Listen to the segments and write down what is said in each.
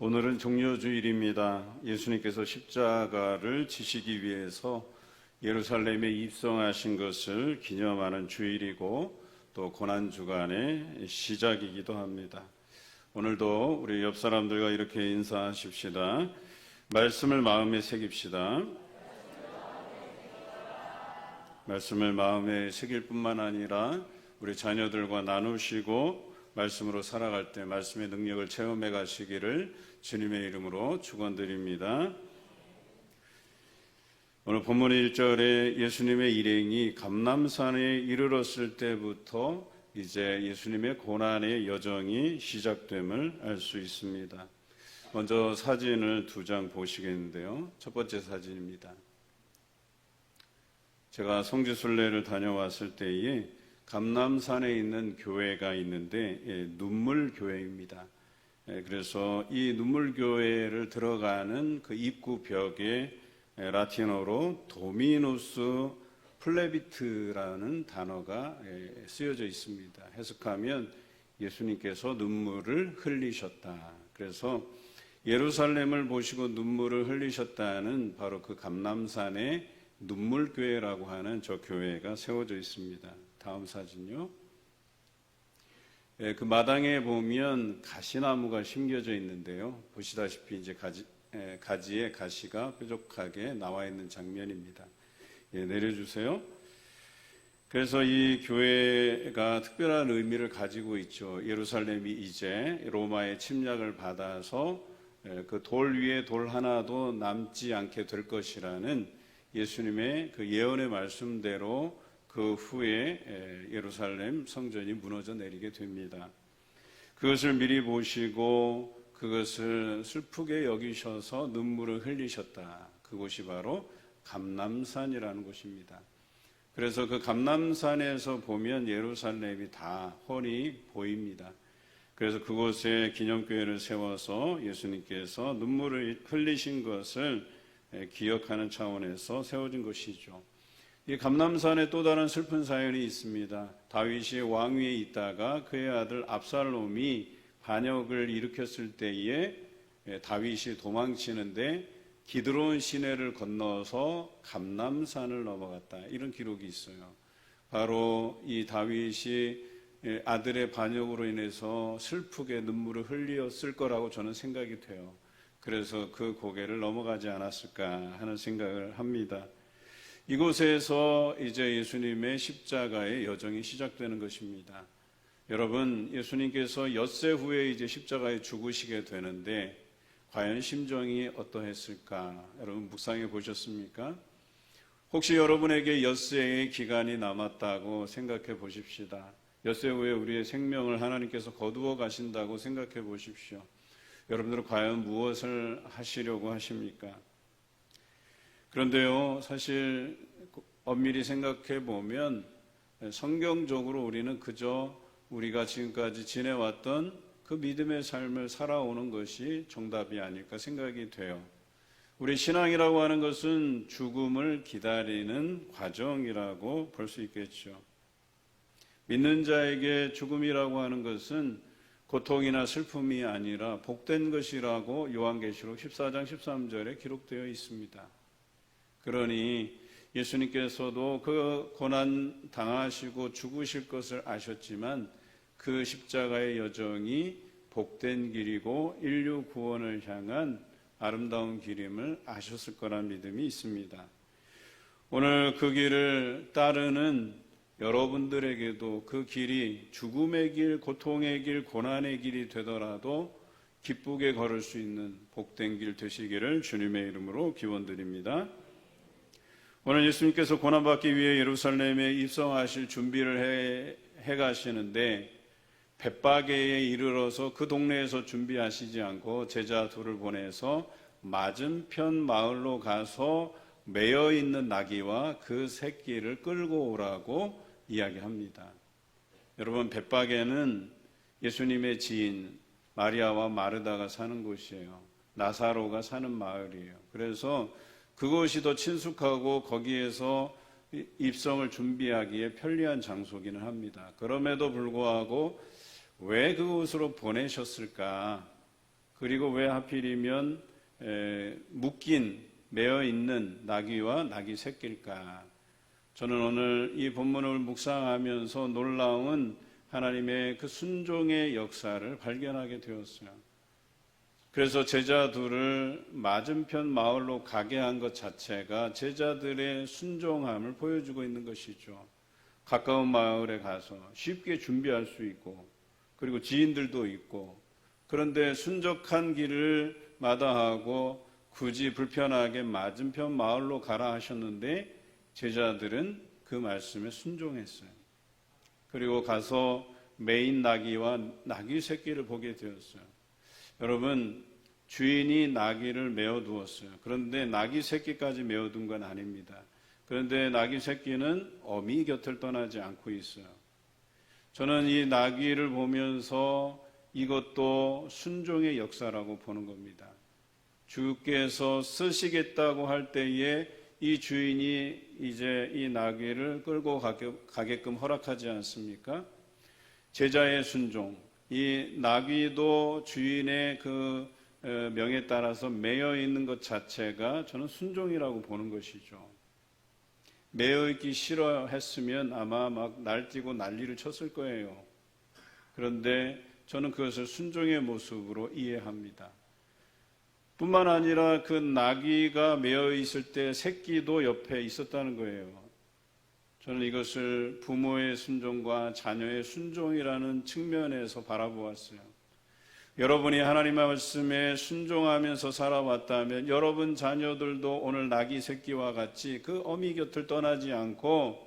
오늘은 종료주일입니다. 예수님께서 십자가를 지시기 위해서 예루살렘에 입성하신 것을 기념하는 주일이고 또 고난주간의 시작이기도 합니다. 오늘도 우리 옆 사람들과 이렇게 인사하십시다. 말씀을 마음에 새깁시다. 말씀을 마음에 새길 뿐만 아니라 우리 자녀들과 나누시고 말씀으로 살아갈 때 말씀의 능력을 체험해 가시기를 주님의 이름으로 축원드립니다. 오늘 본문 1절에 예수님의 일행이 감남산에 이르렀을 때부터 이제 예수님의 고난의 여정이 시작됨을 알 수 있습니다. 먼저 사진을 두 장 보시겠는데요. 첫 번째 사진입니다. 제가 성지순례를 다녀왔을 때에 감남산에 있는 교회가 있는데 예, 눈물 교회입니다. 예, 그래서 이 눈물 교회를 들어가는 그 입구 벽에 예, 라틴어로 도미누스 플레비트라는 단어가 예, 쓰여져 있습니다. 해석하면 예수님께서 눈물을 흘리셨다. 그래서 예루살렘을 보시고 눈물을 흘리셨다는 바로 그 감남산의 눈물교회라고 하는 저 교회가 세워져 있습니다. 다음 사진요. 예, 그 마당에 보면 가시나무가 심겨져 있는데요. 보시다시피 이제 가지, 예, 가지에 가시가 뾰족하게 나와 있는 장면입니다. 예, 내려주세요. 그래서 이 교회가 특별한 의미를 가지고 있죠. 예루살렘이 이제 로마의 침략을 받아서 예, 그돌 위에 돌 하나도 남지 않게 될 것이라는 예수님의 그 예언의 말씀대로 그 후에 예루살렘 성전이 무너져 내리게 됩니다. 그것을 미리 보시고 그것을 슬프게 여기셔서 눈물을 흘리셨다. 그곳이 바로 감남산이라는 곳입니다. 그래서 그 감남산에서 보면 예루살렘이 다 훤히 보입니다. 그래서 그곳에 기념교회를 세워서 예수님께서 눈물을 흘리신 것을 기억하는 차원에서 세워진 것이죠. 이 감남산에 또 다른 슬픈 사연이 있습니다. 다윗이 왕위에 있다가 그의 아들 압살롬이 반역을 일으켰을 때에 다윗이 도망치는데 기드론 시내를 건너서 감남산을 넘어갔다. 이런 기록이 있어요. 바로 이 다윗이 아들의 반역으로 인해서 슬프게 눈물을 흘렸을 거라고 저는 생각이 돼요. 그래서 그 고개를 넘어가지 않았을까 하는 생각을 합니다. 이곳에서 이제 예수님의 십자가의 여정이 시작되는 것입니다. 여러분, 예수님께서 엿새 후에 이제 십자가에 죽으시게 되는데 과연 심정이 어떠했을까? 여러분 묵상해 보셨습니까? 혹시 여러분에게 엿새의 기간이 남았다고 생각해 보십시다. 엿새 후에 우리의 생명을 하나님께서 거두어 가신다고 생각해 보십시오. 여러분들은 과연 무엇을 하시려고 하십니까? 그런데요, 사실 엄밀히 생각해 보면 성경적으로 우리는 그저 우리가 지금까지 지내왔던 그 믿음의 삶을 살아오는 것이 정답이 아닐까 생각이 돼요. 우리 신앙이라고 하는 것은 죽음을 기다리는 과정이라고 볼 수 있겠죠. 믿는 자에게 죽음이라고 하는 것은 고통이나 슬픔이 아니라 복된 것이라고 요한계시록 14장 13절에 기록되어 있습니다. 그러니 예수님께서도 그 고난 당하시고 죽으실 것을 아셨지만 그 십자가의 여정이 복된 길이고 인류 구원을 향한 아름다운 길임을 아셨을 거란 믿음이 있습니다. 오늘 그 길을 따르는 여러분들에게도 그 길이 죽음의 길, 고통의 길, 고난의 길이 되더라도 기쁘게 걸을 수 있는 복된 길 되시기를 주님의 이름으로 기원드립니다. 오늘 예수님께서 고난받기 위해 예루살렘에 입성하실 준비를 해, 해 가시는데 벳바게에 이르러서 그 동네에서 준비하시지 않고 제자 둘을 보내서 맞은편 마을로 가서 매여 있는 나귀와 그 새끼를 끌고 오라고 이야기합니다. 여러분 벳바게는 예수님의 지인 마리아와 마르다가 사는 곳이에요. 나사로가 사는 마을이에요. 그래서 그것이 더 친숙하고 거기에서 입성을 준비하기에 편리한 장소기는 합니다. 그럼에도 불구하고 왜 그곳으로 보내셨을까? 그리고 왜 하필이면 에, 묶인 매어 있는 나귀와 나귀 새끼일까? 저는 오늘 이 본문을 묵상하면서 놀라운 하나님의 그 순종의 역사를 발견하게 되었어요. 그래서 제자들을 맞은편 마을로 가게 한 것 자체가 제자들의 순종함을 보여주고 있는 것이죠. 가까운 마을에 가서 쉽게 준비할 수 있고, 그리고 지인들도 있고, 그런데 순적한 길을 마다하고 굳이 불편하게 맞은편 마을로 가라 하셨는데 제자들은 그 말씀에 순종했어요. 그리고 가서 메인 나귀와 나귀 새끼를 보게 되었어요. 여러분, 주인이 나귀를 메어 두었어요. 그런데 나귀 새끼까지 메어 둔 건 아닙니다. 그런데 나귀 새끼는 어미 곁을 떠나지 않고 있어요. 저는 이 나귀를 보면서 이것도 순종의 역사라고 보는 겁니다. 주께서 쓰시겠다고 할 때에 이 주인이 이제 이 나귀를 끌고 가게끔 허락하지 않습니까? 제자의 순종. 이 나귀도 주인의 그 명에 따라서 매여 있는 것 자체가 저는 순종이라고 보는 것이죠. 매여 있기 싫어했으면 아마 막 날뛰고 난리를 쳤을 거예요. 그런데 저는 그것을 순종의 모습으로 이해합니다. 뿐만 아니라 그 나귀가 매여 있을 때 새끼도 옆에 있었다는 거예요. 저는 이것을 부모의 순종과 자녀의 순종이라는 측면에서 바라보았어요. 여러분이 하나님의 말씀에 순종하면서 살아왔다면 여러분 자녀들도 오늘 나귀 새끼와 같이 그 어미 곁을 떠나지 않고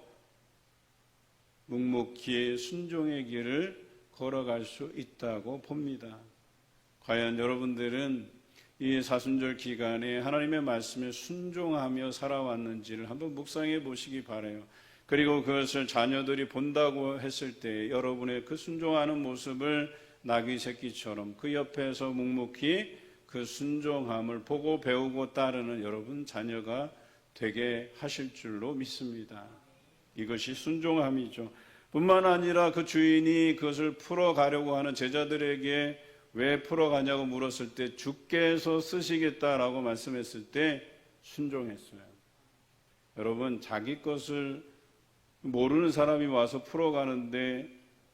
묵묵히 순종의 길을 걸어갈 수 있다고 봅니다. 과연 여러분들은 이 사순절 기간에 하나님의 말씀에 순종하며 살아왔는지를 한번 묵상해 보시기 바래요. 그리고 그것을 자녀들이 본다고 했을 때 여러분의 그 순종하는 모습을 나귀 새끼처럼 그 옆에서 묵묵히 그 순종함을 보고 배우고 따르는 여러분 자녀가 되게 하실 줄로 믿습니다. 이것이 순종함이죠. 뿐만 아니라 그 주인이 그것을 풀어가려고 하는 제자들에게 왜 풀어가냐고 물었을 때 주께서 쓰시겠다라고 말씀했을 때 순종했어요. 여러분 자기 것을 모르는 사람이 와서 풀어가는데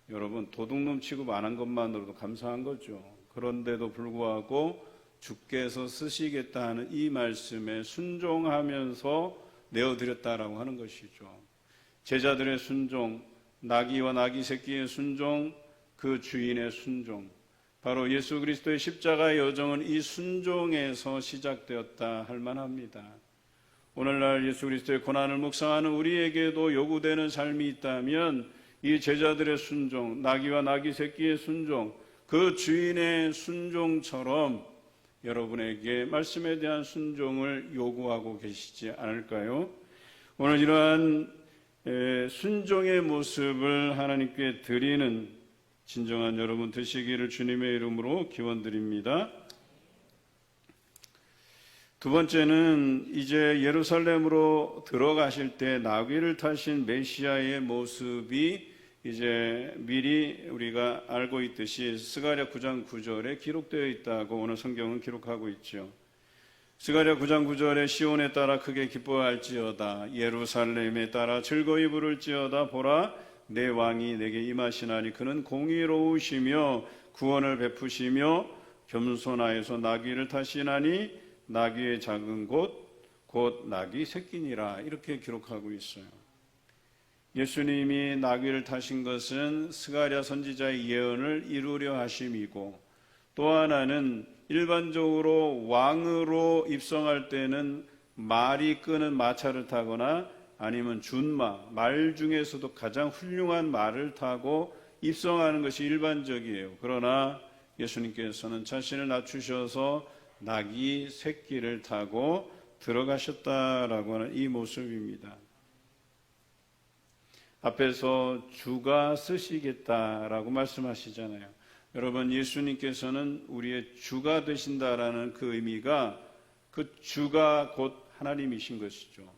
여러분 도둑놈 취급 안 한 것만으로도 감사한 거죠. 그런데도 불구하고 주께서 쓰시겠다 하는 이 말씀에 순종하면서 내어드렸다라고 하는 것이죠. 제자들의 순종, 나귀와 나귀 새끼의 순종, 그 주인의 순종, 바로 예수 그리스도의 십자가의 여정은 이 순종에서 시작되었다 할 만합니다. 오늘날 예수 그리스도의 고난을 묵상하는 우리에게도 요구되는 삶이 있다면 이 제자들의 순종, 나귀와 나귀 새끼의 순종, 그 주인의 순종처럼 여러분에게 말씀에 대한 순종을 요구하고 계시지 않을까요? 오늘 이러한 순종의 모습을 하나님께 드리는 진정한 여러분 되시기를 주님의 이름으로 기원드립니다. 두 번째는 이제 예루살렘으로 들어가실 때 나귀를 타신 메시아의 모습이 이제 미리 우리가 알고 있듯이 스가랴 9장 9절에 기록되어 있다고 오늘 성경은 기록하고 있죠. 스가랴 9장 9절에 시온에 따라 크게 기뻐할지어다 예루살렘에 따라 즐거이 부를지어다 보라 내 왕이 내게 임하시나니 그는 공의로우시며 구원을 베푸시며 겸손하여서 나귀를 타시나니 나귀의 작은 곳 곧 나귀 새끼니라 이렇게 기록하고 있어요. 예수님이 나귀를 타신 것은 스가랴 선지자의 예언을 이루려 하심이고 또 하나는 일반적으로 왕으로 입성할 때는 말이 끄는 마차를 타거나 아니면 준마, 말 중에서도 가장 훌륭한 말을 타고 입성하는 것이 일반적이에요. 그러나 예수님께서는 자신을 낮추셔서 낙이 새끼를 타고 들어가셨다라고 하는 이 모습입니다. 앞에서 주가 쓰시겠다라고 말씀하시잖아요. 여러분, 예수님께서는 우리의 주가 되신다라는 그 의미가 그 주가 곧 하나님이신 것이죠.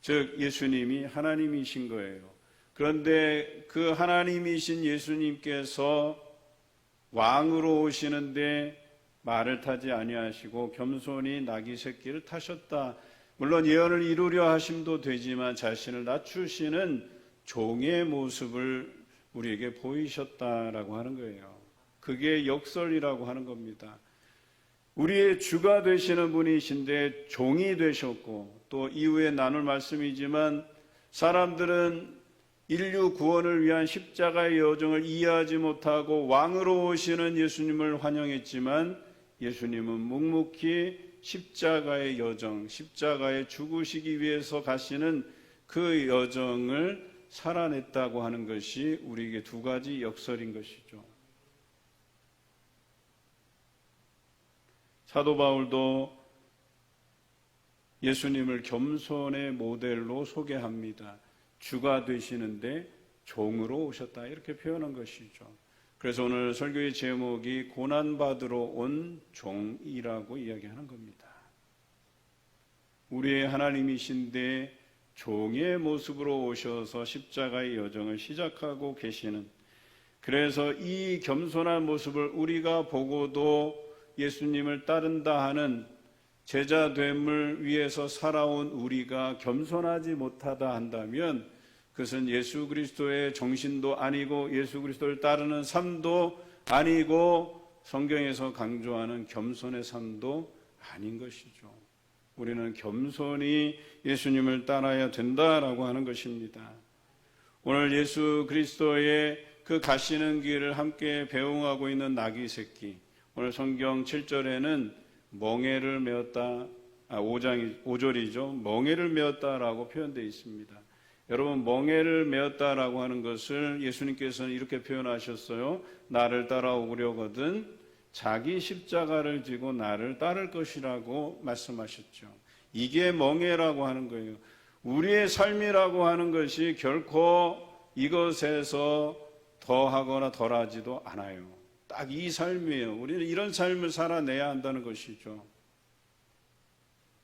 즉 예수님이 하나님이신 거예요. 그런데 그 하나님이신 예수님께서 왕으로 오시는데 말을 타지 아니하시고 겸손히 나귀 새끼를 타셨다. 물론 예언을 이루려 하심도 되지만 자신을 낮추시는 종의 모습을 우리에게 보이셨다라고 하는 거예요. 그게 역설이라고 하는 겁니다. 우리의 주가 되시는 분이신데 종이 되셨고 또 이후에 나눌 말씀이지만 사람들은 인류 구원을 위한 십자가의 여정을 이해하지 못하고 왕으로 오시는 예수님을 환영했지만 예수님은 묵묵히 십자가의 여정, 십자가에 죽으시기 위해서 가시는 그 여정을 살아냈다고 하는 것이 우리에게 두 가지 역설인 것이죠. 사도 바울도 예수님을 겸손의 모델로 소개합니다. 주가 되시는데 종으로 오셨다. 이렇게 표현한 것이죠. 그래서 오늘 설교의 제목이 고난받으러 온 종이라고 이야기하는 겁니다. 우리의 하나님이신데 종의 모습으로 오셔서 십자가의 여정을 시작하고 계시는 그래서 이 겸손한 모습을 우리가 보고도 예수님을 따른다 하는 제자됨을 위해서 살아온 우리가 겸손하지 못하다 한다면 그것은 예수 그리스도의 정신도 아니고 예수 그리스도를 따르는 삶도 아니고 성경에서 강조하는 겸손의 삶도 아닌 것이죠. 우리는 겸손히 예수님을 따라야 된다라고 하는 것입니다. 오늘 예수 그리스도의 그 가시는 길을 함께 배웅하고 있는 나귀 새끼. 오늘 성경 7절에는 멍에를 메었다. 아, 5장 5절이죠. 멍에를 메었다라고 표현되어 있습니다. 여러분 멍에를 메었다라고 하는 것을 예수님께서는 이렇게 표현하셨어요. 나를 따라오려거든 자기 십자가를 지고 나를 따를 것이라고 말씀하셨죠. 이게 멍에라고 하는 거예요. 우리의 삶이라고 하는 것이 결코 이것에서 더하거나 덜하지도 않아요. 딱 이 삶이에요. 우리는 이런 삶을 살아내야 한다는 것이죠.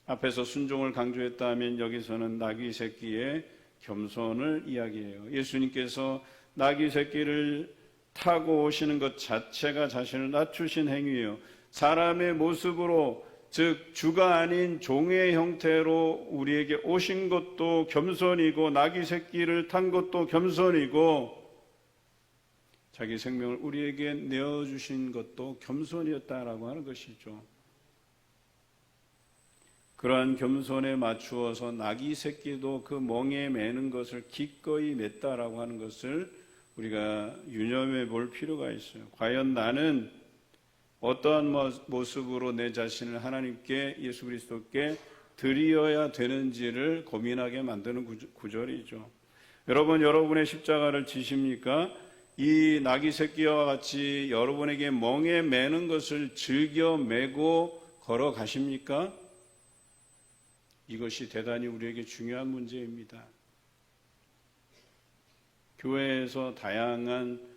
앞에서 순종을 강조했다면 여기서는 나귀 새끼의 겸손을 이야기해요. 예수님께서 나귀 새끼를 타고 오시는 것 자체가 자신을 낮추신 행위예요. 사람의 모습으로 즉 주가 아닌 종의 형태로 우리에게 오신 것도 겸손이고 나귀 새끼를 탄 것도 겸손이고 자기 생명을 우리에게 내어 주신 것도 겸손이었다라고 하는 것이죠. 그러한 겸손에 맞추어서 낙이 새끼도 그 멍에 매는 것을 기꺼이 맸다라고 하는 것을 우리가 유념해 볼 필요가 있어요. 과연 나는 어떠한 모습으로 내 자신을 하나님께 예수 그리스도께 드리어야 되는지를 고민하게 만드는 구절이죠. 여러분, 여러분의 십자가를 지십니까? 이 나귀 새끼와 같이 여러분에게 멍에 매는 것을 즐겨 매고 걸어가십니까? 이것이 대단히 우리에게 중요한 문제입니다. 교회에서 다양한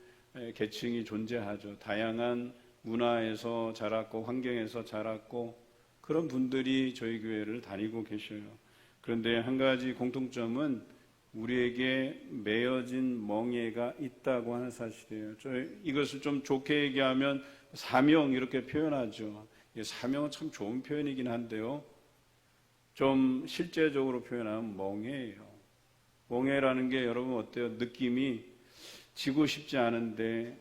계층이 존재하죠. 다양한 문화에서 자랐고 환경에서 자랐고 그런 분들이 저희 교회를 다니고 계셔요. 그런데 한 가지 공통점은 우리에게 매어진 멍에가 있다고 하는 사실이에요. 저 이것을 좀 좋게 얘기하면 사명 이렇게 표현하죠. 사명은 참 좋은 표현이긴 한데요. 좀 실제적으로 표현하면 멍해예요. 멍해라는 게 여러분 어때요? 느낌이 지고 싶지 않은데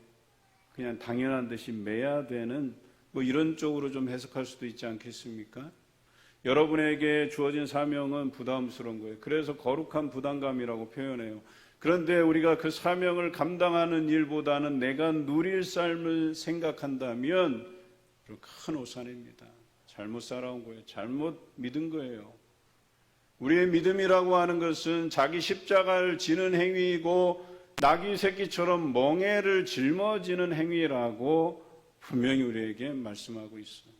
그냥 당연한 듯이 매야 되는 뭐 이런 쪽으로 좀 해석할 수도 있지 않겠습니까? 여러분에게 주어진 사명은 부담스러운 거예요. 그래서 거룩한 부담감이라고 표현해요. 그런데 우리가 그 사명을 감당하는 일보다는 내가 누릴 삶을 생각한다면 큰 오산입니다. 잘못 살아온 거예요. 잘못 믿은 거예요. 우리의 믿음이라고 하는 것은 자기 십자가를 지는 행위이고 나귀 새끼처럼 멍해를 짊어지는 행위라고 분명히 우리에게 말씀하고 있어요.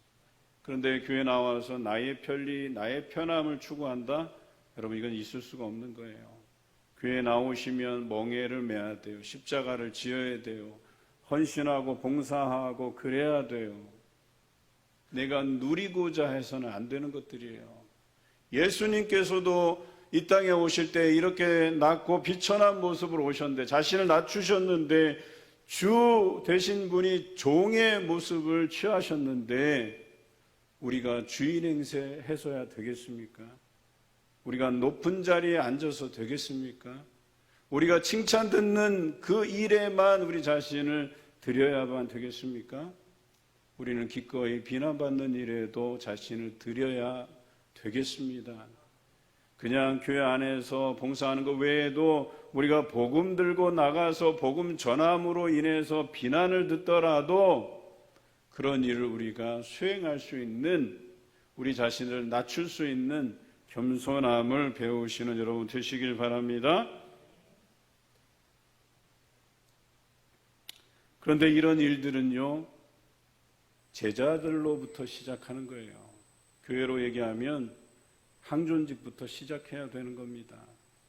그런데 교회 나와서 나의 편리, 나의 편함을 추구한다? 여러분 이건 있을 수가 없는 거예요. 교회 나오시면 멍해를 매야 돼요. 십자가를 지어야 돼요. 헌신하고 봉사하고 그래야 돼요. 내가 누리고자 해서는 안 되는 것들이에요. 예수님께서도 이 땅에 오실 때 이렇게 낮고 비천한 모습으로 오셨는데 자신을 낮추셨는데 주 되신 분이 종의 모습을 취하셨는데 우리가 주인 행세 해서야 되겠습니까? 우리가 높은 자리에 앉아서 되겠습니까? 우리가 칭찬 듣는 그 일에만 우리 자신을 드려야만 되겠습니까? 우리는 기꺼이 비난받는 일에도 자신을 드려야 되겠습니다. 그냥 교회 안에서 봉사하는 것 외에도 우리가 복음 들고 나가서 복음 전함으로 인해서 비난을 듣더라도 그런 일을 우리가 수행할 수 있는 우리 자신을 낮출 수 있는 겸손함을 배우시는 여러분 되시길 바랍니다. 그런데 이런 일들은요, 제자들로부터 시작하는 거예요. 교회로 얘기하면 항존직부터 시작해야 되는 겁니다.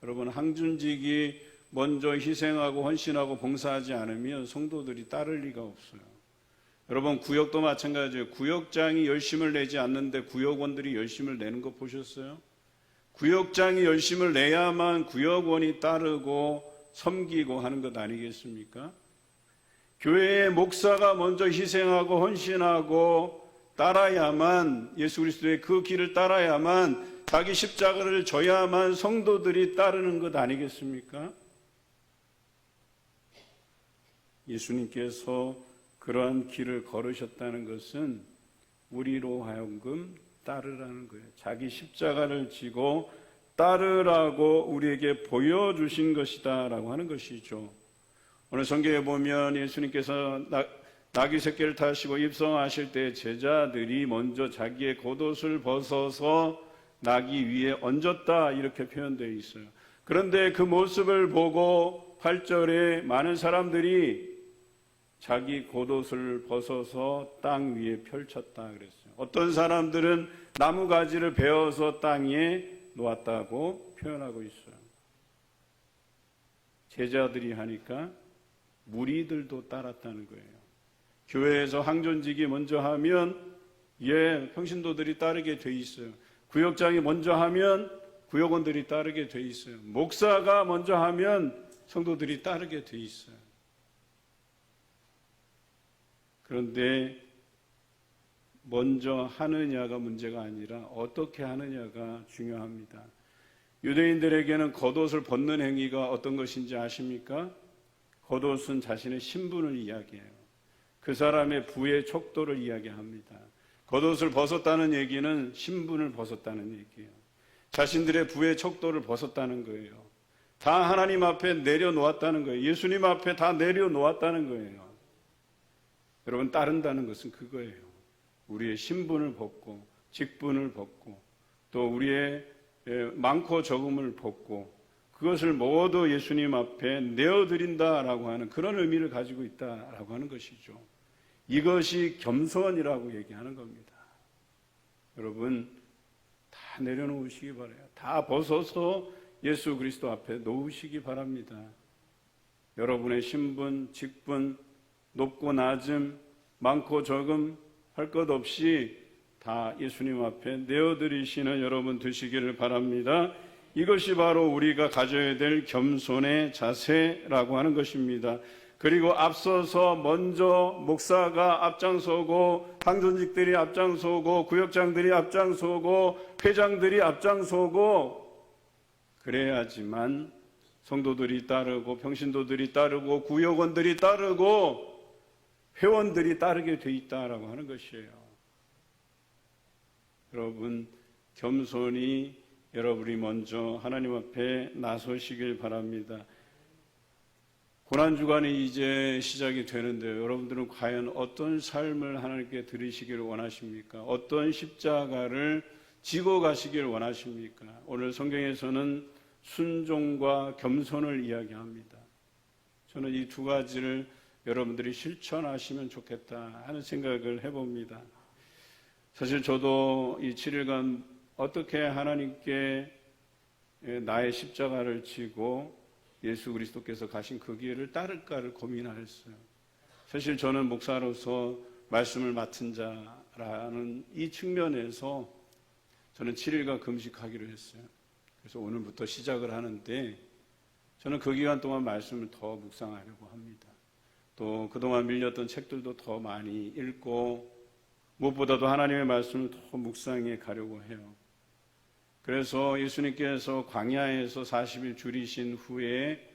여러분, 항존직이 먼저 희생하고 헌신하고 봉사하지 않으면 성도들이 따를 리가 없어요. 여러분, 구역도 마찬가지예요. 구역장이 열심을 내지 않는데 구역원들이 열심을 내는 거 보셨어요? 구역장이 열심을 내야만 구역원이 따르고 섬기고 하는 것 아니겠습니까? 교회의 목사가 먼저 희생하고 헌신하고 따라야만 예수 그리스도의 그 길을 따라야만 자기 십자가를 져야만 성도들이 따르는 것 아니겠습니까? 예수님께서 그러한 길을 걸으셨다는 것은 우리로 하여금 따르라는 거예요. 자기 십자가를 지고 따르라고 우리에게 보여주신 것이다라고 하는 것이죠. 오늘 성경에 보면 예수님께서 나, 나귀 새끼를 타시고 입성하실 때 제자들이 먼저 자기의 겉옷을 벗어서 나귀 위에 얹었다 이렇게 표현되어 있어요. 그런데 그 모습을 보고 8절에 많은 사람들이 자기 겉옷을 벗어서 땅 위에 펼쳤다 그랬어요. 어떤 사람들은 나무 가지를 베어서 땅에 놓았다고 표현하고 있어요. 제자들이 하니까 무리들도 따랐다는 거예요. 교회에서 항존직이 먼저 하면 예, 평신도들이 따르게 돼 있어요. 구역장이 먼저 하면 구역원들이 따르게 돼 있어요. 목사가 먼저 하면 성도들이 따르게 돼 있어요. 그런데 먼저 하느냐가 문제가 아니라 어떻게 하느냐가 중요합니다. 유대인들에게는 겉옷을 벗는 행위가 어떤 것인지 아십니까? 겉옷은 자신의 신분을 이야기해요. 그 사람의 부의 척도를 이야기합니다. 겉옷을 벗었다는 얘기는 신분을 벗었다는 얘기예요. 자신들의 부의 척도를 벗었다는 거예요. 다 하나님 앞에 내려놓았다는 거예요. 예수님 앞에 다 내려놓았다는 거예요. 여러분, 따른다는 것은 그거예요. 우리의 신분을 벗고, 직분을 벗고, 또 우리의 많고 적음을 벗고, 그것을 모두 예수님 앞에 내어드린다라고 하는 그런 의미를 가지고 있다라고 하는 것이죠. 이것이 겸손이라고 얘기하는 겁니다. 여러분, 다 내려놓으시기 바래요. 다 벗어서 예수 그리스도 앞에 놓으시기 바랍니다. 여러분의 신분, 직분, 높고 낮음, 많고 적음 할 것 없이 다 예수님 앞에 내어드리시는 여러분 되시기를 바랍니다. 이것이 바로 우리가 가져야 될 겸손의 자세라고 하는 것입니다. 그리고 앞서서 먼저 목사가 앞장서고 항존직들이 앞장서고 구역장들이 앞장서고 회장들이 앞장서고 그래야지만 성도들이 따르고 평신도들이 따르고 구역원들이 따르고 회원들이 따르게 돼 있다라고 하는 것이에요. 여러분 겸손히 여러분이 먼저 하나님 앞에 나서시길 바랍니다. 고난 주간이 이제 시작이 되는데 여러분들은 과연 어떤 삶을 하나님께 드리시기를 원하십니까? 어떤 십자가를 지고 가시길 원하십니까? 오늘 성경에서는 순종과 겸손을 이야기합니다. 저는 이 두 가지를 여러분들이 실천하시면 좋겠다 하는 생각을 해봅니다. 사실 저도 이 7일간 어떻게 하나님께 나의 십자가를 지고 예수 그리스도께서 가신 그 길을 따를까를 고민하였어요. 사실 저는 목사로서 말씀을 맡은 자라는 이 측면에서 저는 7일간 금식하기로 했어요. 그래서 오늘부터 시작을 하는데 저는 그 기간 동안 말씀을 더 묵상하려고 합니다. 또 그동안 밀렸던 책들도 더 많이 읽고 무엇보다도 하나님의 말씀을 더 묵상해 가려고 해요. 그래서 예수님께서 광야에서 40일 줄이신 후에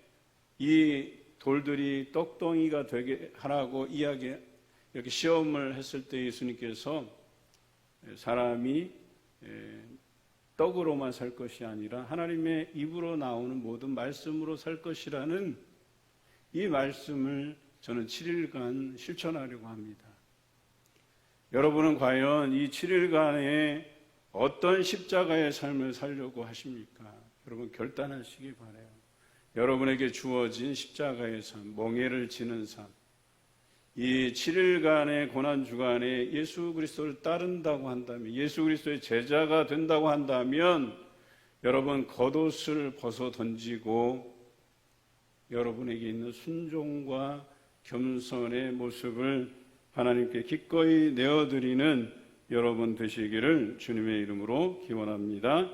이 돌들이 떡덩이가 되게 하라고 이야기 이렇게 시험을 했을 때 예수님께서 사람이 떡으로만 살 것이 아니라 하나님의 입으로 나오는 모든 말씀으로 살 것이라는 이 말씀을 저는 7일간 실천하려고 합니다. 여러분은 과연 이 7일간에 어떤 십자가의 삶을 살려고 하십니까? 여러분 결단하시기 바래요. 여러분에게 주어진 십자가의 삶, 멍해를 지는 삶, 이 7일간의 고난 주간에 예수 그리스도를 따른다고 한다면, 예수 그리스도의 제자가 된다고 한다면, 여러분 겉옷을 벗어 던지고 여러분에게 있는 순종과 겸손의 모습을 하나님께 기꺼이 내어드리는 여러분 되시기를 주님의 이름으로 기원합니다.